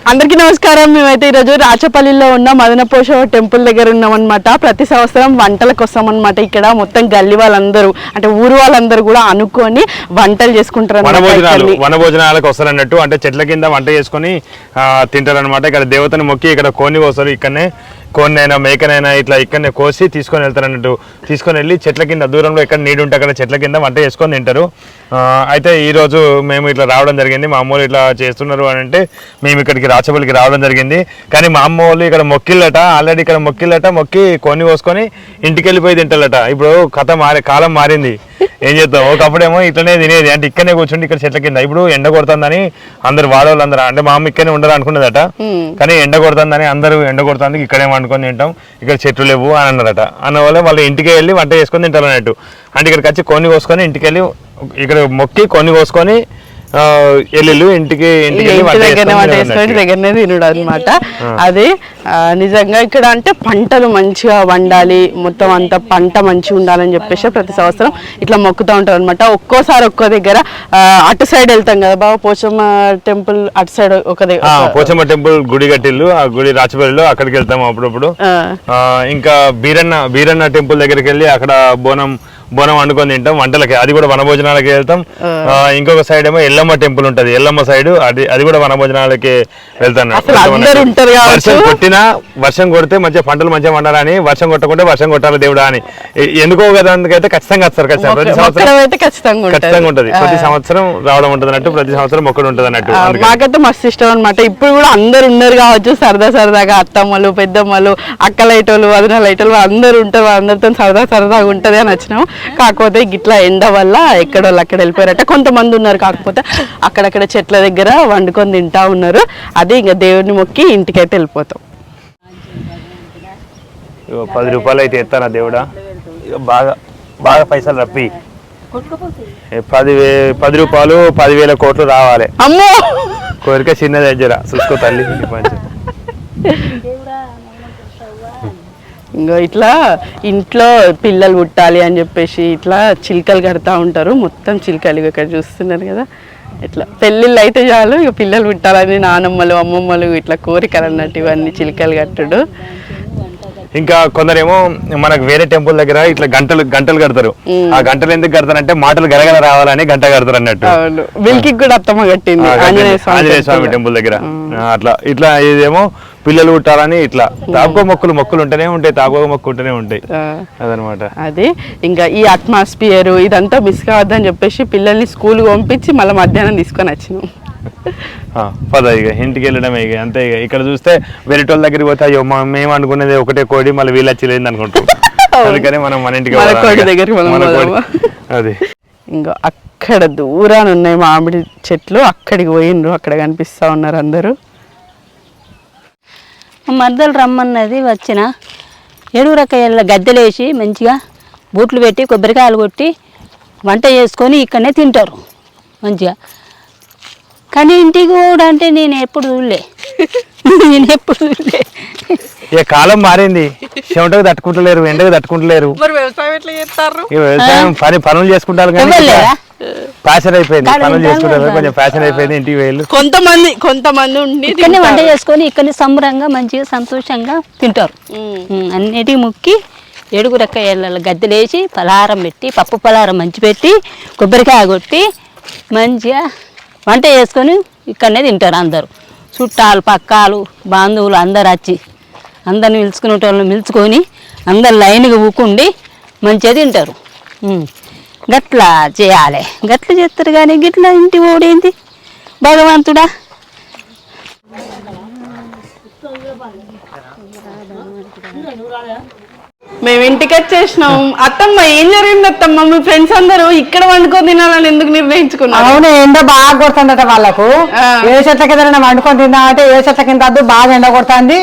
అందరికీ నమస్కారం. మేమైతే ఈరోజు రాచపల్లిలో ఉన్న. మదనపోష టెంపుల్ దగ్గర ఉన్నాం అనమాట ప్రతి సంవత్సరం వంటలకు వస్తాం అనమాట ఇక్కడ మొత్తం గల్లీ వాళ్ళందరూ అంటే ఊరు వాళ్ళందరూ కూడా అనుకొని వంటలు చేసుకుంటారు వనభోజనాలు వనభోజనాలకు వస్తారన్నట్టు అంటే చెట్ల కింద వంట చేసుకొని తింటారు అనమాట ఇక్కడ దేవతను మొక్కి ఇక్కడ కోని కోస్తారు ఇక్కడనే. కోన్నైనా మేకనైనా ఇట్లా ఇక్కడనే కోసి తీసుకొని వెళ్తారు అన్నట్టు తీసుకొని వెళ్ళి చెట్ల కింద దూరంలో ఎక్కడ నీడు ఉంటే అక్కడ చెట్ల కింద వంట చేసుకొని తింటారు. అయితే ఈరోజు మేము ఇట్లా రావడం జరిగింది. మా అమ్మ వాళ్ళు ఇట్లా చేస్తున్నారు అని అంటే మేము ఇక్కడికి రాచపల్లికి రావడం జరిగింది. కానీ మా అమ్మ వాళ్ళు ఇక్కడ మొక్కిళ్ళట ఆల్రెడీ ఇక్కడ మొక్కిళ్ళట మొక్కి కొన్ని కోసుకొని ఇంటికి వెళ్ళిపోయి తింటారట ఇప్పుడు కథ మారే కాలం మారింది. ఏం చేద్దాం? ఒకప్పుడేమో ఇట్లనే తినేది. అంటే ఇక్కడనే కూర్చుండి ఇక్కడ చెట్ల కింద. ఇప్పుడు ఎండ కొడుతుందని అందరు వాడవాళ్ళు అందరూ. అంటే మా అమ్మ ఇక్కడనే ఉండరు అనుకున్నదట. కానీ ఎండ కొడుతుందని అందరూ ఎండ కొడుతుంది ఇక్కడే వండుకొని తింటాం. ఇక్కడ చెట్లు లేవు అని అన్నారట అన్న వల్ల వాళ్ళు ఇంటికి వెళ్ళి వంట చేసుకొని తింటారు అన్నట్టు. అంటే ఇక్కడికి వచ్చి కొన్ని కోసుకొని ఇంటికి వెళ్ళి ఇక్కడ మొక్కి కొన్ని కోసుకొని ఎల్లుళ్ళు ఇంటికి ఇంటికి దగ్గరనే వంట తినడం దగ్గరనే తినడు అనమాట అది నిజంగా ఇక్కడ అంటే పంటలు మంచిగా వండాలి మొత్తం అంత పంట మంచిగా ఉండాలని చెప్పేసి ప్రతి సంవత్సరం ఇట్లా మొక్కుతూ ఉంటారు అనమాట ఒక్కోసారి ఒక్కో దగ్గర అటు సైడ్ వెళ్తాం కదా బాబా పోచమ్మ టెంపుల్ అటు సైడ్ ఒక దగ్గర. పోచమ్మ టెంపుల్ గుడి కట్టిల్లు ఆ గుడి రాచపల్లిలో అక్కడికి వెళ్తాము అప్పుడప్పుడు. ఇంకా బీరన్న బీరన్న టెంపుల్ దగ్గరికి వెళ్ళి అక్కడ బోనం బోనం వండుకొని తింటాం. వంటలకి అది కూడా వనభోజనాలకి వెళ్తాం. ఇంకొక సైడ్ ఏమో ఎల్లమ్మ టెంపుల్ ఉంటది. ఎల్లమ్మ సైడ్ అది అది కూడా వనభోజనాలకి వెళ్తాను. వర్షం కొట్టినా వర్షం కొడితే మంచిగా పంటలు మంచిగా వండాలని వర్షం కొట్టకుంటే వర్షం కొట్టాలి దేవుడా అని. ఎందుకో కదా అందుకైతే ఖచ్చితంగా వస్తారు ఖచ్చితంగా ప్రతి సంవత్సరం ఖచ్చితంగా ఉంటుంది. ప్రతి సంవత్సరం రావడం ఉంటది అన్నట్టు ప్రతి సంవత్సరం మొక్కడు ఉంటది అన్నట్టు. మాకైతే మస్తు ఇష్టం అనమాట ఇప్పుడు కూడా అందరు ఉన్నారు కావచ్చు. సరదా సరదాగా అత్తమ్మలు పెద్దమ్మలు అక్క వదిన లైటోలు అందరు ఉంటారు. అందరితో సరదా సరదాగా ఉంటది అని వచ్చినాం. కాకపోతే గిట్లా ఎండ వల్ల ఎక్కడో వాళ్ళు అక్కడ వెళ్ళిపోయారట. కొంతమంది ఉన్నారు కాకపోతే అక్కడక్కడ చెట్ల దగ్గర వండుకొని తింటా ఉన్నారు. అదే ఇంకా దేవుడిని మొక్కి ఇంటికైతే వెళ్ళిపోతాం. ఇగో పది రూపాయలు అయితే ఎత్తానా దేవుడా? ఇగో బాగా బాగా పైసలు రప్పి. పది పది రూపాయలు పదివేల కోట్లు రావాలి. అమ్మో! కోరిక చిన్నది జర. చూసుకో తల్లి ఇంకా ఇట్లా ఇంట్లో పిల్లలు పుట్టాలి అని చెప్పేసి ఇట్లా చిలుకలు కడతా ఉంటారు. మొత్తం చిలుకలు ఇక్కడ చూస్తున్నారు కదా. ఇట్లా పెళ్ళిళ్ళు అయితే చాలు ఇక పిల్లలు పుట్టాలని నానమ్మలు అమ్మమ్మలు ఇట్లా కోరికలు అన్నట్టు ఇవన్నీ చిలుకలు కట్టుడు. ఇంకా కొందరేమో మనకు వేరే టెంపుల్ దగ్గర ఇట్లా గంటలు గంటలు కడతారు. ఆ గంటలు ఎందుకు కడతారంటే మాటలు గలగల రావాలని గంట కడతారు అన్నట్టు. వీళ్ళకి కూడా అత్తమ్మ కట్టింది. ఆంజనేయ స్వామి టెంపుల్. దగ్గర. అట్లా ఇట్లా ఇదేమో పిల్లలు పుట్టాలని ఇట్లా తాపకో మొక్కులు మొక్కులు ఉంటూనే ఉంటాయి తాపకో మొక్కు ఉంటూనే ఉంటాయి. అదనమాట. అది ఇంకా ఈ అట్మాస్ఫియర్ ఇదంతా మిస్ కావద్దని చెప్పేసి పిల్లల్ని స్కూల్ పంపించి మళ్ళీ మధ్యాహ్నం తీసుకొని వచ్చినాం. పద ఇక ఇంటికి వెళ్ళడమే ఇక అంతే ఇక. ఇక్కడ చూస్తే వేరేటోళ్ళ దగ్గరికి పోతే అయ్యో మేము అనుకునేది ఒకటే కోడి మళ్ళీ వీళ్ళు వచ్చి లేదని అనుకుంటాం అందుకని మనం మన ఇంటికి? అది. ఇంకా అక్కడ దూరాన ఉన్నాయి మామిడి చెట్లు అక్కడికి పోయిండ్రు అక్కడ కనిపిస్తా ఉన్నారు అందరూ. మరదలు రమ్మన్నది వచ్చిన. ఎడుగురకాయల గద్దెలేసి మంచిగా బూట్లు పెట్టి కొబ్బరికాయలు కొట్టి వంట చేసుకొని ఇక్కడనే తింటారు. మంచిగా. కానీ ఇంటికి కూడా అంటే నేను ఎప్పుడు చూడలే. నేను ఎప్పుడు చూడలే. ఇక కాలం మారింది. చెమటకు తట్టుకుంటలేరు ఎండకు తట్టుకుంటలేరు. మరి వ్యవసాయం ఎట్లా చేస్తారు? వ్యవసాయం పని పనులు చేసుకుంటారు కానీ? ఫ్యాషన్ అయిపోయింది పనులు చేసుకుంటారు కొంచెం ఫ్యాషన్ అయిపోయింది ఇంటికి వేలు కొంతమంది కొంతమంది ఉండి ఇక్కడనే వంట. చేసుకొని ఇక్కడనే సంబరంగా మంచిగా సంతోషంగా తింటారు. అన్నిటికీ ముక్కి ఏడుగురకాయల గద్దెలేసి పలహారం పెట్టి పప్పు పలహారం మంచి పెట్టి కొబ్బరికాయ కొట్టి మంచిగా వంట చేసుకొని ఇక్కడనే తింటారు అందరూ. చుట్టాలు పక్కాలు బంధువులు అందరు వచ్చి అందరిని పిలుచుకునే వాళ్ళని పిలుచుకొని అందరు లైన్గా ఊకుండి మంచిగా తింటారు. గట్లా చేయాలి. గట్ల చేస్తారు కానీ గిట్లా ఇంటి ఓడేంది? భగవంతుడా? మేము ఇంటికి వచ్చేసినాం. అత్తమ్మ ఏం జరిగింది అత్తమ్మ? మీ ఫ్రెండ్స్ అందరూ ఇక్కడ వండుకొని తినాలని ఎందుకు నిర్ణయించుకున్నారు? అవును ఎండ బాగా కొడుతుందట వాళ్ళకు. ఏ చెట్ల కింద వండుకొని తిందా అంటే ఏ చెట్ల కింద వద్దు బాగా ఎండ కొడుతుంది.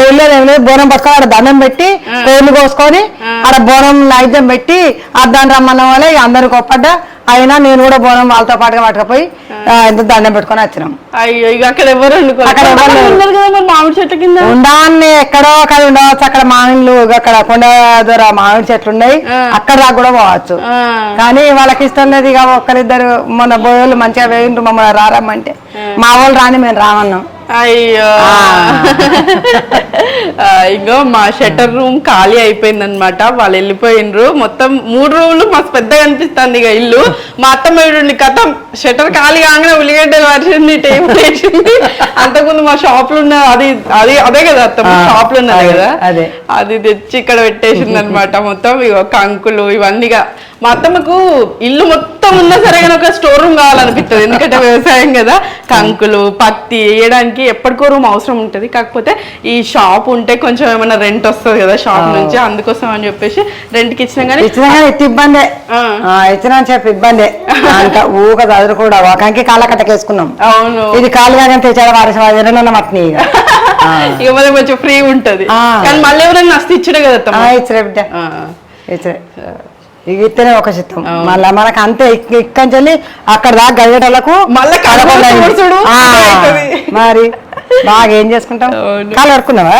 ఏం లేదు బోనం పట్టుకొని ఆడ దండం పెట్టి కోళ్ళు కోసుకొని ఆడ బోనం నైద్యం పెట్టి అద్దాన్ని రమ్మన్న వాళ్ళే అందరు గొప్పడ్డ అయినా నేను కూడా బోనం వాళ్ళతో పాటుగా పట్టుకపోయి ఇంత దండం పెట్టుకొని వచ్చినాం. అయ్యో ఇక అక్కడ ఎవరు వండుకోరు? అక్కడ ఎవరు కొంతమంది లేరు. ఉన్నారు కదా మరి మామిడి చెట్ల కింద? ఉండాన్ని ఎక్కడో అక్కడ ఉండవచ్చు. అక్కడ మామిళ్ళు అక్కడ కొండ దూర మామిడి చెట్లు ఉన్నాయి. అక్కడ దాకా కూడా పోవచ్చు. కానీ వాళ్ళకి ఇష్టం లేదు ఇక ఒక్కరిద్దరు మన బోయోళ్ళు మంచిగా వేయిండ్రు మమ్మల్ని రారమ్మంటే. మా వాళ్ళు రాని మేము రామన్నాం. అయ్యో. ఇంకో మా షటర్ రూమ్ ఖాళీ అయిపోయింది అనమాట వాళ్ళు వెళ్ళిపోయినరు. మొత్తం మూడు రూములు మస్తు పెద్దగా అనిపిస్తుంది ఇక ఇల్లు. మా అత్తమ్మ వీడు కథ. షటర్ ఖాళీ కాగానే ఉల్లిగడ్డలు వచ్చింది టేబుల్ వేసింది. అంతకుముందు మా షాప్లో ఉన్న అది అది అదే కదా అత్తమ్మ షాప్లో ఉన్నది కదా. అదే. తెచ్చి ఇక్కడ పెట్టేసింది అనమాట మొత్తం. ఇగో కంకులు ఇవన్నీగా మా అత్తమ్మకు ఇల్లు మొత్తం ఉన్నా సరే ఒక స్టోర్ రూమ్ కావాలనిపిస్తుంది. ఎందుకంటే వ్యవసాయం కదా. కంకులు పత్తి వేయడానికి ఎప్పటికో రూమ్ అవసరం ఉంటుంది. కాకపోతే ఈ షాప్ ఉంటే కొంచెం ఏమైనా రెంట్ వస్తుంది కదా షాప్ నుంచి. అందుకోసం అని చెప్పేసి రెంట్కి ఇచ్చినా కానీ ఇచ్చినా కానీ ఇత్తి ఇబ్బందే. ఇచ్చినా చెప్పి ఇబ్బందే. అంత ఊక చదువు కూడా ఒకంకి కాళ్ళ కట్టకేసుకున్నాం అవును. ఇది కాళ్ళు కానీ తెచ్చాడు వారి మట్ని ఇక. మనకి కొంచెం ఫ్రీ ఉంటది. కానీ మళ్ళీ ఎవరైనా నష్ట ఇచ్చడే కదా ఇచ్చిరే బిడ్డ. ఆ. ఇస్తేనే ఒక చిత్తం మళ్ళా మనకు అంతే ఇక్క- ఇక్కడి అక్కడ దాకా గడిగేటోళ్ళకు మళ్ళా. మరి బాగా ఏం చేసుకుంటాం. కాళ్ళు కడుక్కున్నావా.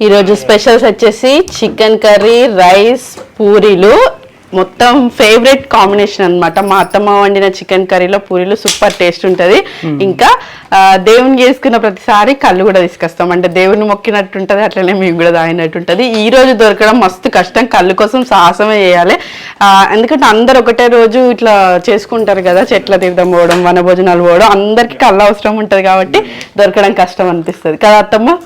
ఈరోజు స్పెషల్స్ వచ్చేసి చికెన్ కర్రీ రైస్ పూరీలు మొత్తం ఫేవరెట్ కాంబినేషన్ అన్నమాట. మా అత్తమ్మ వండిన చికెన్ కర్రీలో పూరీలు సూపర్ టేస్ట్ ఉంటుంది. ఇంకా దేవుని చేసుకున్న ప్రతిసారి కళ్ళు కూడా తీసుకొస్తాం. అంటే దేవుని మొక్కినట్టు ఉంటుంది అట్లనే మీకు కూడా తాగినట్టు ఉంటుంది. ఈ రోజు దొరకడం మస్తు కష్టం. కళ్ళు కోసం సాహసమే చేయాలి. ఎందుకంటే అందరు ఒకటే రోజు ఇట్లా చేసుకుంటారు కదా చెట్ల తీర్థం పోవడం వన భోజనాలు పోవడం. అందరికి కళ్ళు అవసరం ఉంటుంది కాబట్టి దొరకడం కష్టం అనిపిస్తుంది. కదా అత్తమ్మ?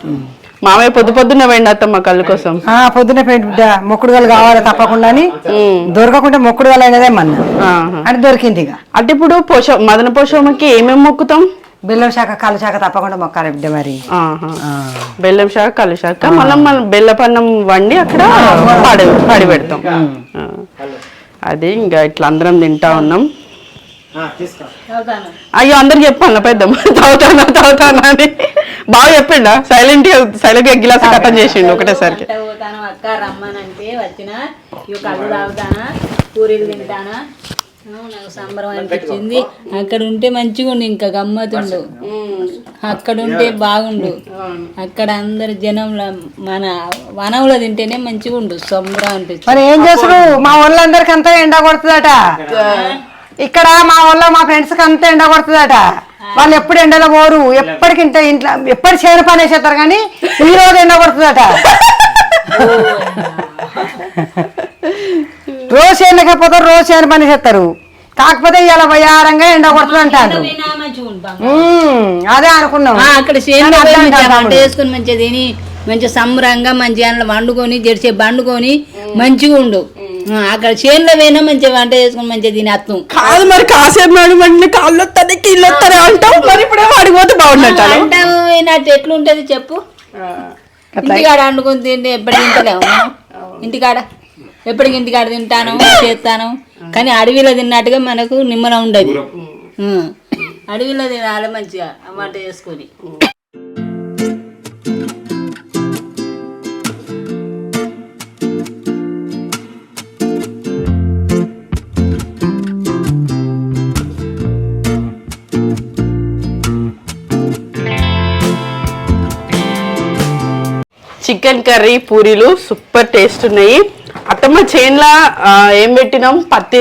మామయ్య పొద్దు పొద్దున్న పోయిండు అత్తమ్మ కళ్ళు కోసం. ఆ పొద్దున బిడ్డ. మొక్కుడుగలు కావాలి తప్పకుండా అని దొరకకుంటే మొక్కుడుగలు అయినదే మన్న ఆహా. అంటే దొరికింది ఇక. అంటే ఇప్పుడు పోష మదన పోషమ్మకి ఏమేమి మొక్కుతాం? బెల్లం శాఖ కాలు శాఖ తప్పకుండా మొక్కాలి బిడ్డ మరి. ఆహా. బెల్లం శాఖ కళ్ళు శాఖ మళ్ళీ మనం బెల్లపన్నం వండి అక్కడ పడి పడి పెడతాం. ఆ. అది ఇంకా ఇట్లా అందరం తింటా ఉన్నాం. అయ్యో అందరికి చెప్పాను పెద్దమ్మ. తాగుతానా తాగుతానా అని. బాగా చెప్పిండా? సైలెంట్ సైలెంట్గా గిలాస్ కథం చేసిండు ఒకటేసరికి. అక్క రమ్మనంటే వచ్చిన. ఇవి కళ్ళు తాగుతానా పూరీలు తింటానా. నాకు సంబరం అనిపించింది అక్కడ ఉంటే మంచిగా ఉండు ఇంకా గమ్మతుండు. అక్కడ ఉంటే బాగుండు. అక్కడ అందరు జనంలో మన వనంలో తింటేనే మంచిగా ఉండు సంబరం అనిపించింది. మరి ఏం చేసుడు మా వాళ్ళందరికి అంతా ఎండ కొడుతుందట. ఇక్కడ మా వాళ్ళ మా ఫ్రెండ్స్కి అంతా ఎండ కొడుతుందట. వాళ్ళు ఎప్పుడు ఎండలో పోరు. ఎప్పటికి ఇంత ఇంట్లో ఎప్పటి చేను పని వేసేస్తారు కానీ ఈ రోజు ఎండ కొడుతుందట. రోజు చేనుకపోతారు రోజు చేను పని చేస్తారు. కాకపోతే ఇలా వయారంగా ఎండ కొడుతుంది అంటారు అదే అనుకున్నాం. అక్కడ చేనులో కానీ పోయి అర్థం మంచిగా సంబరంగా మంచిగా అందులో వండుకొని జెర్సే బండుకొని మంచిగా ఉండు. ఆ, అక్కడ చేనులో పోయినా మంచిగా వంట చేసుకుని మంచిగా తిని అత్తం. కాదు మరి కాసేపు నాడు మండి కాళ్ళు వస్తాయి కీళ్ళు వస్తాయి అంటావు? మరి ఇప్పుడేమో అడిగిపోతే బాగున్నట్టు అంటావు ఎట్లుంటది చెప్పు. ఇంటికాడ వండుకొని తింటే ఎప్పటికి తింటలేము? ఇంటికాడ ఎప్పటికి ఇంటికాడ తింటాను చేస్తాను. కానీ అడవిలో తిన్నట్టుగా మనకు నిమ్మలం ఉండదు. అడవిలో తినాలి మంచిగా వంట చేసుకొని. చికెన్ కర్రీ పూరీలు సూపర్ టేస్ట్ ఉన్నాయి. అత్తమ్మ చేన్లా ఏం పెట్టినాం? పత్తి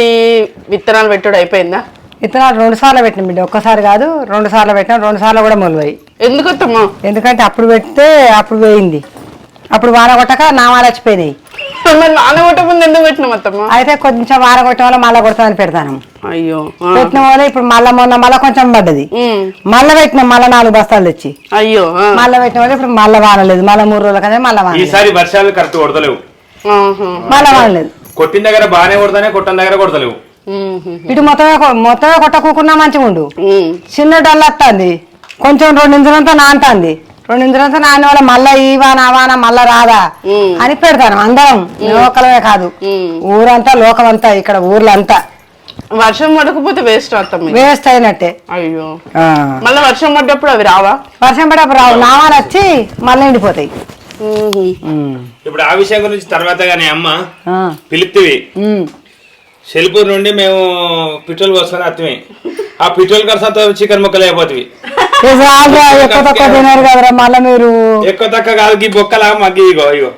విత్తనాలు పెట్టుడు అయిపోయిందా? విత్తనాలు రెండు సార్లు పెట్టినాం బిడ్డ. ఒక్కసారి కాదు రెండు సార్లు పెట్టినాం రెండు సార్లు కూడా మొలవాయి ఎందుకు అత్తమ్మ? ఎందుకంటే అప్పుడు పెడితే అప్పుడు వేయింది. అప్పుడు వాన కొట్టక నామాలు వచ్చిపోయినాయి. మరి నానగొట్ట ముందు ఎందుకు పెట్టినాం అత్తమ్మ అయితే కొంచెం వాన కొట్టడం వల్ల మళ్ళీ కొడతామని పెడతాను అయ్యో ఆ. పెట్టిన వల్ల ఇప్పుడు మళ్ళా మొన్న మళ్ళీ కొంచెం పడ్డది ఉమ్. మళ్ళీ పెట్టినాం మళ్ళీ నాలుగు బస్తాలు తెచ్చి అయ్యో ఆ. మళ్ళీ పెట్టిన వల్ల ఇప్పుడు మళ్ళీ వానలేదు మళ్ళీ మూడు రోజుల కదా మళ్ళీ ఈసారి వర్షాలు కరెక్ట్ కొడతలేవు ఆహా. మళ్ళీ వానలేదు కొట్టిన దగ్గర బాగానే కొడతానే కొట్టిన దగ్గర కొడతలేవు ఉమ్. ఇటు మొత్తమే కొ- మొత్తమే కొట్టకున్నా మంచిగా ఉండు ఉమ్. చిన్న డల్ వస్తుంది కొంచెం రెండు ఇంచులంతా నానుతుంది రెండు ఇంచులంతా నాని వల్ల మళ్ళీ ఈ వాన ఆ వాన మళ్ళా రాదా. అని పెడతాను అందరం. లోకలమే కాదు. ఊరంతా లోకమంతా ఇక్కడ ఊర్లంతా. వర్షం పడకపోతే వేస్ట్ అత్తమ్మ వేస్ట్ అయినట్టే. అయ్యో. ఆ. మళ్ళీ వర్షం పడ్డప్పుడు అవి రావా? వర్షం పడేప్పుడు రావు. నామాలు వచ్చి మళ్ళీ ఎండిపోతాయి. ఇప్పుడు ఆ విషయం గురించి తర్వాత కానీ అమ్మ. పిలుపుతివి ఉమ్. షెల్పూర్ నుండి మేము పెట్రోల్ పోసుకొని అత్తమే ఆ పెట్రోల్ ఖర్చు అంతా చికెన్ ముక్కలు అయిపోతుంది ఎక్కువ తక్కువ తినారు కదరా మళ్ళీ మీరు? ఎక్కువ తక్కువ కాదు ఈ బొక్కల మగ్గి ఇగో ఇగో?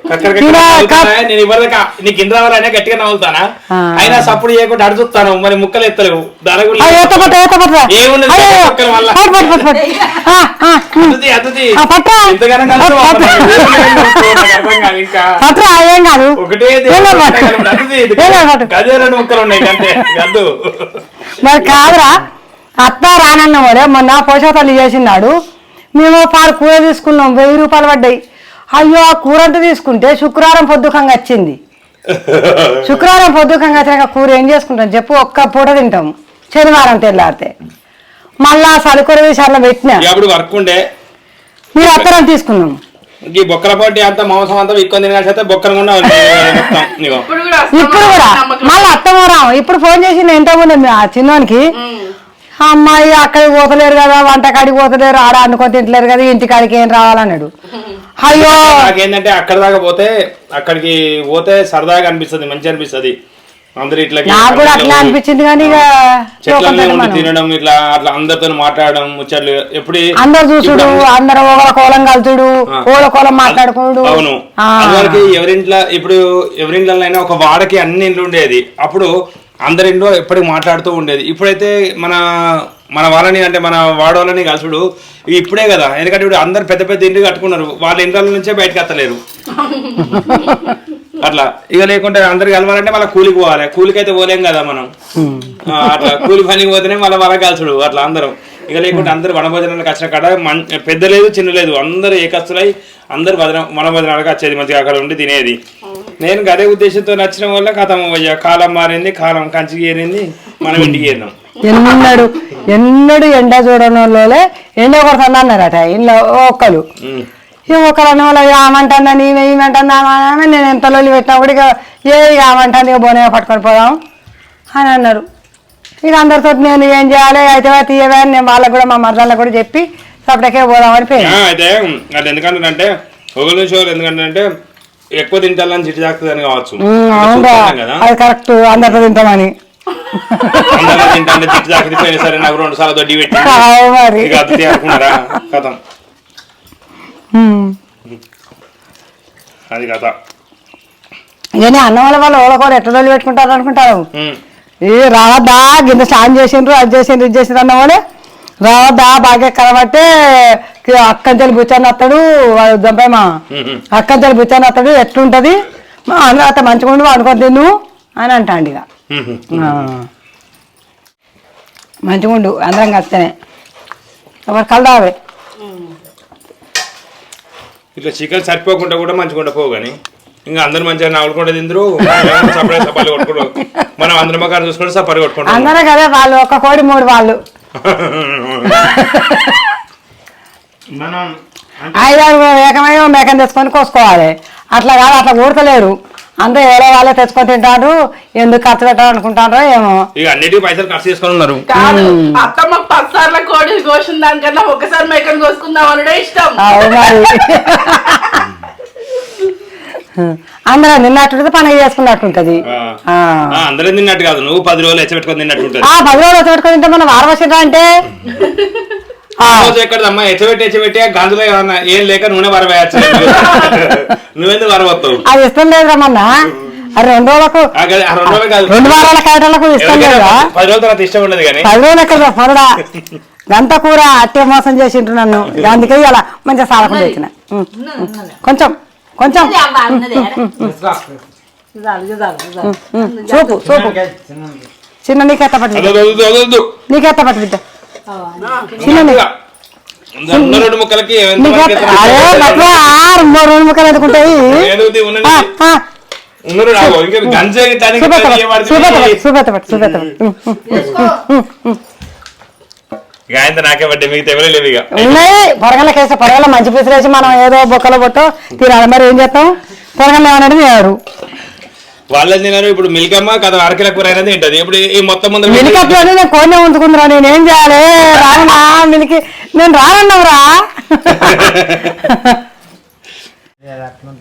నేను ఇవ్వలేక నీకు ఇంద్ర రావాలనే గట్టిగా నవ్వుతానా. అయినా సప్పుడు చేయకుండా అడుగుతాను మరి ముక్కలు ఎత్తలేవు. కాదు. ఒకటే. గదే రెండు ముక్కలు ఉన్నాయి అంతే గద్దు. మరి కాదురా. అత్త రానన్న వాడే మొన్న పోషకాలు చేసినాడు మేము పాలు కూర తీసుకున్నాం వెయ్యి రూపాయలు పడ్డాయి. అయ్యో ఆ కూర అంతా తీసుకుంటే శుక్రవారం పొద్దుకంగా వచ్చింది. శుక్రవారం పొద్దుకంగా వచ్చినాక కూర ఏం చేసుకుంటాం? చెప్పు ఒక్క పూట తింటాం. శనివారం తెల్లారితే. మళ్ళా సలుకూర విషయాల్లో పెట్టినా. వర్క్ ఉండే. మీరు అత్తరం తీసుకున్నాం. ఈ బొక్కల పోటీ అంతా మాంసం అంతా ఎక్కువ తినాల్సి అయితే బొక్కలు కూడా ఇప్పుడు కూడా మళ్ళీ అత్తమోరాం ఇప్పుడు ఫోన్ చేసి నేను ఇంతకుముందు ఆ చిన్నోనికి అమ్మాయి అక్కడికి పోతలేరు కదా వంట కాడికి పోతలేరు ఆడ అనుకొని తింటలేరు కదా ఇంటి కాడికి ఏం రావాలన్నాడు? అయ్యో! నాకేంటంటే అక్కడ దాకా పోతే అక్కడికి పోతే సరదాగా అనిపిస్తుంది మంచి అనిపిస్తుంది. అందరు ఇట్లా నాకు కూడా అట్లా అనిపించింది కానీ ఇక. తినడం ఇట్లా అట్లా అందరితో మాట్లాడడం ముచ్చట్లు ఎప్పుడు అందరు చూసుడు అందరు ఓగల కోలం కలుతుడు ఓల కోలం మాట్లాడుకోడు అవును. ఆ. అదివరకు ఎవరింట్లో ఇప్పుడు ఎవరింట్లో అయినా ఒక వాడకి అన్ని ఇండ్లు ఉండేది. అప్పుడు అందరి ఇంట్లో ఎప్పటికి మాట్లాడుతూ ఉండేది. ఇప్పుడైతే మన మన వాళ్ళని అంటే మన వాడవాళ్ళని కలుసుడు ఇప్పుడే కదా. ఎందుకంటే ఇప్పుడు అందరు పెద్ద పెద్ద ఇండ్లు కట్టుకున్నారు. వాళ్ళ ఇండ్ల నుంచే బయటకు వస్తలేరు. అట్లా. ఇక లేకుంటే అందరు కలవాలంటే మళ్ళీ కూలికి పోవాలి. కూలికి అయితే పోలేం కదా మనం. అట్లా కూలి పనికి పోతేనే మళ్ళీ వాళ్ళ కలుసుడు అట్లా అందరం. ఇక లేకుంటే అందరు వనభోజనాలకు వచ్చిన కాడ మన్- పెద్ద లేదు చిన్న లేదు. అందరు ఏకస్తులై అందరు వదన వనభోజనాలకు వచ్చేది. మంచిగా అక్కడ ఉండి తినేది. నేను అదే ఉద్దేశంతో నచ్చిన వల్ల కథం అయ్యా. కాలం మారింది కాలం కంచికి ఏరింది మనం ఇంటికి ఏరినాం. ఎన్నడు ఎన్నడు ఎండ చూడడంలోనే ఎండ కొడుతుంది అన్నారట ఇంట్లో ఒక్కరు ఉమ్. ఈ ఒకరు అన్న వాళ్ళు ఆమంటుందా నీవే ఈమెంటుందా ఆమె నేను ఎంత లొల్లి పెట్టినా కూడా ఇక ఏ ఇక ఆమంటుంది ఇక బోనే పట్టుకొని పోదాం అని అన్నారు. ఇక అందరితో నేను ఏం చేయాలి? అయితే తీయవే నేను వాళ్ళకు కూడా మా మరదళ్ళకు కూడా చెప్పి సపరేకే పోదామని ఆ, పోయాను అయితే అది ఎందుకంటే ఒకరి నుంచి ఒకరు ఎందుకంటే ఎక్కువ తింటాలని చిట్టి తాకుతుందని కావచ్చు. కదా? అది కరెక్ట్. అందరితో తింటామని. అందరూ తింటాంటే చిట్టి తాకితే పోయిన సరే నాకు రెండు సార్లు దొడ్డి పెట్టి ఇక అది అనుకున్నారా కథం. అది కథ. ఇవన్నీ అన్న వాళ్ళ వాళ్ళు ఓలకోలు ఎట్లా రోజులు పెట్టుకుంటారు అనుకుంటారు. ఏ రావద్దా గింత స్నానం చేసిండ్రు అది చేసిండ్రు ఇది చేసిండ్రు అన్న వాళ్ళే రావద్దా బాగా కనబట్టే అక్కంచెలు బుచ్చాన్ని అత్తడు వాడు దంపేమా. అక్కంచెలు బుచ్చాన్ని అత్తడు ఎట్లుంటది? మా అన్న అత్త మంచిగా ఉండు అనుకొని తిను అని అంటాండు ఇక. మంచిగా ఉండు అందరం కలిస్తేనే. ఎవరు కలదావే ఇట్లా చికెన్ సరిపోకుండా కూడా మంచిగా పోవు కానీ. ఇంకా అందరు మంచిగా నవ్వుకుంటే తిందరు సపరేట్ సపాలు కొట్టుకుంటారు. మనం అందరం ఒక చూసుకుంటే సపాలు కొట్టుకుంటాం. అందరూ కదా వాళ్ళు ఒక్క కోడి మూడు వాళ్ళు. మనం ఐదారు ఏకమై మేకం తెచ్చుకొని కోసుకోవాలి. అట్లా కాదు అట్లా కూడతలేరు. అంతా ఎవరో వాళ్ళే తెచ్చుకొని తింటారు ఎందుకు ఖర్చు పెట్టాలనుకుంటారో ఏమో. ఇక అన్నిటికీ పైసలు ఖర్చు చేసుకొని ఉన్నారు. కాదు అత్తమ్మ పదిసార్ల కోడి కోసిన దానికన్నా ఒకసారి మేకను కోసుకుందాం అనడే ఇష్టం. మరి. అందరూ నిన్నట్టు పండుగ. ఆ. ఆ, అందరం తిన్నట్టు కాదు. నువ్వు పది రోజులు ఎచ్చబెట్టుకొని తిన్నట్టు ఉంటుంది ఆ పది రోజులు పెట్టుకొని తింటే మనం వారవచ్చిందా అంటే? ఆ, రోజు ఎక్కడ అమ్మా ఎచ్చబెట్టి ఎచ్చబెట్టి గంజులో ఏమన్నా ఏం లేక నూనె వరవేయచ్చు. నువ్వెందుకు వరవస్తావు అది ఇష్టం లేదు రమ్మన్నా రెండు రోజులకు ఆ గది- ఆ రెండు వారాల కాయటలకు ఇష్టం లేదా? పది రోజుల తర్వాత ఇష్టం ఉండదు కానీ. పది రోజులు ఎక్కడ పొరడా గంత కూర అట్టే మోసం చేసిండ్రు నన్ను. అందుకే ఇలా మంచిగా సాలకుండా ఉం. కొంచెం కొంచెం. చూపు చూపు చిన్న నీకెత్త పట్టు అదొద్దు, అదొద్దు, అదొద్దు. నీకెత్త పట్టు బిడ్డ? ఉన్న రెండు ముక్కలకి రెండు ముక్కలు ఎదుకుంటాయి? ఏదోది ఉన్నది. ఆ, ఆయనతో నాకే పడ్డే మిగతా ఎవరే లేవు ఇక. ఉన్నాయి. పొరగల కేసు పొరగల మంచి పీసులు వేసి మనం ఏదో బొక్కలో పొట్టో తినాలి మరి ఏం చేస్తాం? పొరగలు ఏమన్నది తినారు వాళ్ళని తినారు ఇప్పుడు మిల్కమ్మ కథ అరకిల కూర అయినది తింటది. ఇప్పుడు ఈ మొత్తం ముందు మిలికప్లో నేను కోనే ఉంచుకుందిరా నేను ఏం చేయాలి? రానా మిలికి నేను రానన్నావురా.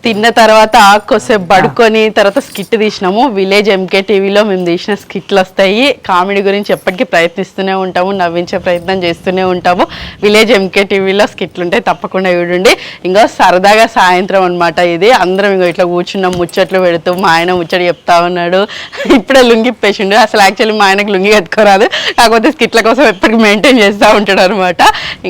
తిన్న తర్వాత కొసేపు పడుకొని తర్వాత స్కిట్ తీసినాము. విలేజ్ ఎంకే టీవీలో మేము తీసిన స్కిట్లు వస్తాయి. కామెడీ గురించి ఎప్పటికీ ప్రయత్నిస్తూనే ఉంటాము నవ్వించే ప్రయత్నం చేస్తూనే ఉంటాము. విలేజ్ ఎంకే టీవీలో స్కిట్లు ఉంటాయి తప్పకుండా చూడండి. ఇంకా సరదాగా సాయంత్రం అన్నమాట ఇది. అందరం ఇంకా ఇట్లా కూర్చున్నాం ముచ్చట్లు పెడుతూ మా ఆయన ముచ్చట చెప్తా ఉన్నాడు. ఇప్పుడే లుంగి అసలు యాక్చువల్లీ మా ఆయనకు లుంగి కట్టుకోరాదు. కాకపోతే స్కిట్ల కోసం ఎప్పటికీ మెయింటైన్ చేస్తూ ఉంటాడు అనమాట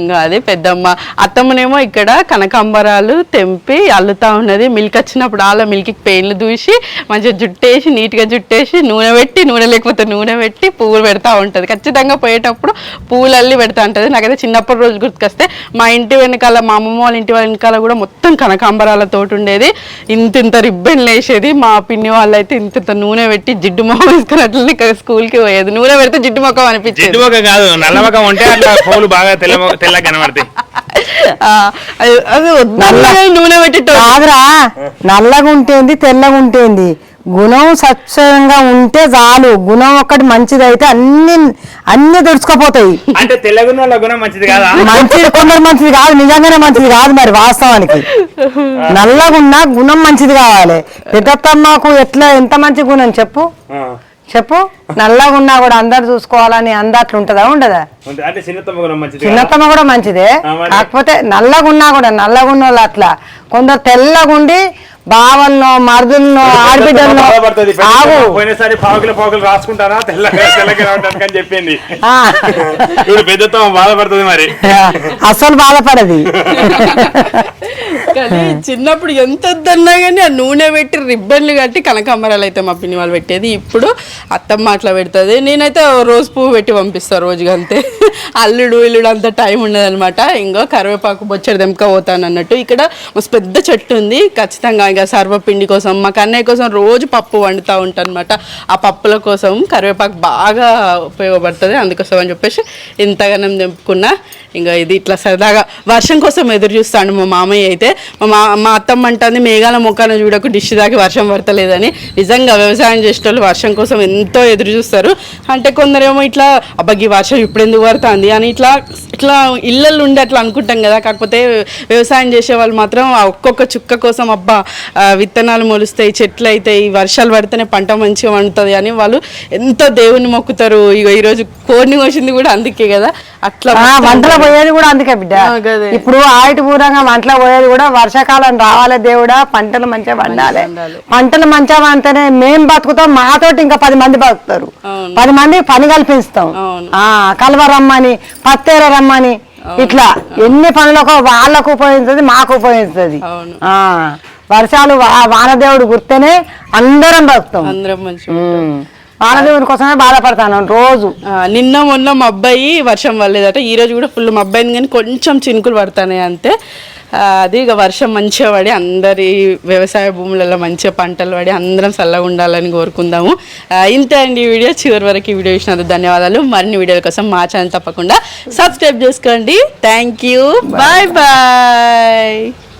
ఇంకా అది పెద్దమ్మ. అత్తమ్మనేమో ఇక్కడ కనకాంబరాలు తెంపి అల్లుతా ఉన్నది. మిల్క్ వచ్చినప్పుడు అలా మిల్క్కి పెయిన్లు దూసి మంచిగా జుట్టేసి నీట్గా జుట్టేసి నూనె పెట్టి నూనె లేకపోతే నూనె పెట్టి పువ్వులు పెడతా ఉంటుంది. ఖచ్చితంగా పోయేటప్పుడు పువ్వులు అల్లి పెడతా ఉంటుంది. నాకైతే చిన్నప్పటి రోజు గుర్తుకొస్తే మా ఇంటి వెనకాల మా అమ్మమ్మ వాళ్ళ ఇంటి వెనకాల కూడా మొత్తం కనకాంబరాల తోటి ఉండేది. ఇంత ఇంత రిబ్బన్ లేసేది. మా పిన్ని వాళ్ళు అయితే ఇంత ఇంత నూనె పెట్టి జిడ్డు మొక్క వేసుకున్నట్లు ఇక్కడ స్కూల్కి పోయేది. నూనె పెడితే జిడ్డు మొక్క అనిపించేది. జిడ్డు మొక్క కాదు నల్ల మొక్క ఉంటే అట్లా పూలు బాగా తెల్ల మొ- తెల్లగా కనబడతాయి. నూనె కాదురా నల్లగా ఉంటేంది తెల్లగా ఉంటేంది. గుణం సత్యంగా ఉంటే చాలు. గుణం ఒక్కటి మంచిది అయితే అన్ని అన్ని అంటే తెల్లగున్న గుణం మంచిది కాదా? మంచిది కొందరు మంచిది కాదు నిజంగానే మంచిది కాదు మరి వాస్తవానికి. నల్లగా ఉన్న గుణం మంచిది కావాలి. పెద్దత్తమ్మకు ఎట్లా ఎంత మంచి గుణం చెప్పు. చెప్పు. నల్లగా ఉన్నా కూడా అందరు చూసుకోవాలని అందట్లు ఉంటుందా ఉండదా? చిన్నతమ్మ కూడా మంచిదే. కాకపోతే నల్లగున్నా కూడా నల్లగున్న వాళ్ళు అట్లా కొందరు తెల్లగుండి బావన్నో మరుదున్నో ఆడబిడ్డన్నో పోయినసారి పావుకిలో పావుకిలు రాసుకుంటారా? తెల్లగా తెల్లగా అని చెప్పింది. ఆ. ఇప్పుడు బాధపడుతుంది మరి. అస్సలు బాధపడది. కానీ చిన్నప్పుడు ఎంత వద్దన్నా కానీ ఆ నూనె పెట్టి రిబ్బన్లు కట్టి కనకాంబరాలు అయితే మా పిన్ని వాళ్ళు పెట్టేది. ఇప్పుడు అత్తమ్మ అట్లా పెడుతుంది. నేనైతే రోజు పువ్వు పెట్టి పంపిస్తాను రోజుగా అంతే. అల్లుడు ఇల్లుడు అంత టైం ఉండదన్నమాట. ఇంకో కరివేపాకు బొచ్చడి దెంక పోతాను అన్నట్టు ఇక్కడ మస్తు పెద్ద చెట్టు ఉంది. ఖచ్చితంగా ఇంకా సర్వపిండి కోసం మా కన్నయ్య కోసం రోజు పప్పు వండుతూ ఉంటాను అనమాట ఆ పప్పుల కోసం కరివేపాకు బాగా ఉపయోగపడుతుంది. అందుకోసం అని చెప్పేసి ఇంతగానం తెంపుకున్నా. ఇంకా ఇది ఇట్లా సరదాగా వర్షం కోసం ఎదురు చూస్తాడు మా మామయ్య అయితే. మా మా మా అత్తమ్మ అంటుంది మేఘాల మొక్కను చూడకు డిష్ దాకి వర్షం పడతలేదని. నిజంగా వ్యవసాయం చేసే వాళ్ళు వర్షం కోసం ఎంతో ఎదురు చూస్తారు. అంటే కొందరేమో ఇట్లా అబ్బాకి వర్షం ఇప్పుడు ఎందుకు పడుతుంది? అని ఇట్లా ఇట్లా ఇళ్ళల్లో ఉండి అట్లా అనుకుంటాం కదా. కాకపోతే వ్యవసాయం చేసే వాళ్ళు మాత్రం ఆ ఒక్కొక్క చుక్క కోసం అబ్బా విత్తనాలు మొలుస్తాయి చెట్లు అవుతాయి వర్షాలు పడితేనే పంట మంచిగా వండుతుంది అని వాళ్ళు ఎంతో దేవుని మొక్కుతారు. ఇగో ఈరోజు కోడిని కోసింది కూడా అందుకే కదా. అట్లా వంటలో పోయేది కూడా అందుకే బిడ్డ. ఇప్పుడు ఆయుటి పూర్వంగా వంటలో పోయేది కూడా వర్షాకాలం రావాలి దేవుడా పంటలు మంచిగా పండాలి. పంటలు మంచిగా పండితేనే మేం బతుకుతాం మాతోటి ఇంకా పది మంది బతుకుతారు. పది మంది పని కల్పిస్తాం. కలవ రమ్మని పత్తేర రమ్మని ఇట్లా. ఎన్ని పనులకు వాళ్ళకు ఉపయోగిస్తుంది మాకు ఉపయోగిస్తుంది. ఆ. వర్షాలు వానదేవుడు గుర్తేనే అందరం బతుకుతాం. అందరం మంచిగా. వానదేవుడి కోసమే బాధపడతాను రోజు. నిన్న మొన్న మా అబ్బాయి వర్షం పడలేదట. ఈ రోజు కూడా ఫుల్ మా అబ్బాయిని కానీ కొంచెం చినుకులు పడతాయి అంతే. అది ఇక వర్షం మంచిగా పడి అందరి వ్యవసాయ భూములలో మంచిగా పంటలు పడి అందరం చల్లగా ఉండాలని కోరుకుందాము. ఇంతే అండి ఈ వీడియో. చివరి వరకు ఈ వీడియో చూసినందుకు ధన్యవాదాలు. మరిన్ని వీడియోల కోసం మా ఛానల్ తప్పకుండా సబ్స్క్రైబ్ చేసుకోండి. Thank you bye bye